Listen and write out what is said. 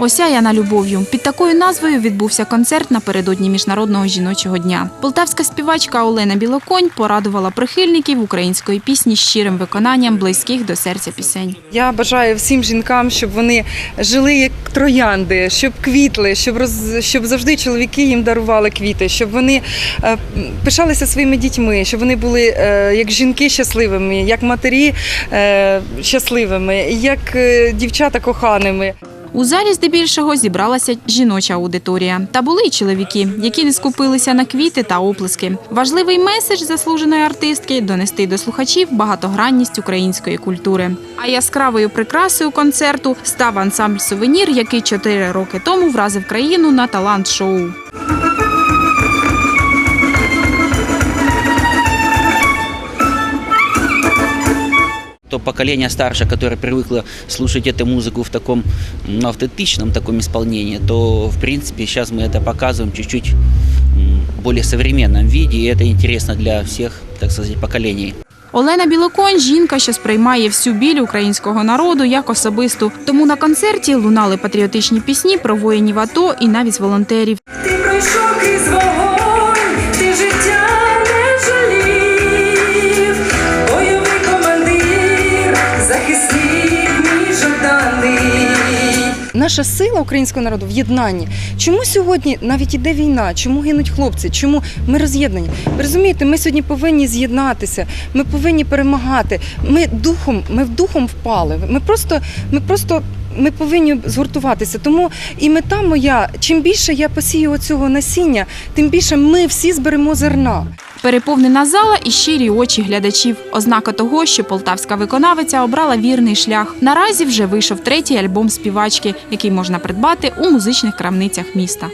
Осяяна любов'ю. Під такою назвою відбувся концерт напередодні міжнародного жіночого дня. Полтавська співачка Олена Білоконь порадувала прихильників української пісні щирим виконанням близьких до серця пісень. Я бажаю всім жінкам, щоб вони жили як троянди, щоб квітли, щоб роз щоб завжди чоловіки їм дарували квіти, щоб вони е, пишалися своїми дітьми, щоб вони були е, як жінки щасливими, як матері е, щасливими, як дівчата коханими. У залі здебільшого зібралася жіноча аудиторія. Та були й чоловіки, які не скупилися на квіти та оплески. Важливий меседж заслуженої артистки донести до слухачів багатогранність української культури. А яскравою прикрасою концерту став ансамбль сувенір, який чотири роки тому вразив країну на талант-шоу. то поколение старше, которое привыкло слушать эту музыку в таком м, автентичном таком исполнении, то в принципе сейчас мы это показываем чуть-чуть м, более современном виде, и это интересно для всех, так сказать, поколений. Олена Білоконь жінка, що сприймає всю біль українського народу як особисту. Тому на концерті лунали патріотичні пісні про воїнів АТО і навіть волонтерів. Ти пройшов крізь вогонь, Наша сила українського народу в єднанні. Чому сьогодні навіть іде війна? Чому гинуть хлопці? Чому ми роз'єднані? Ви розумієте, ми сьогодні повинні з'єднатися. Ми повинні перемагати. Ми духом, ми духом впали. Ми просто, ми просто. Ми повинні згуртуватися. Тому і мета моя, чим більше я посію цього насіння, тим більше ми всі зберемо зерна. Переповнена зала і щирі очі глядачів. Ознака того, що полтавська виконавиця обрала вірний шлях. Наразі вже вийшов третій альбом співачки, який можна придбати у музичних крамницях міста.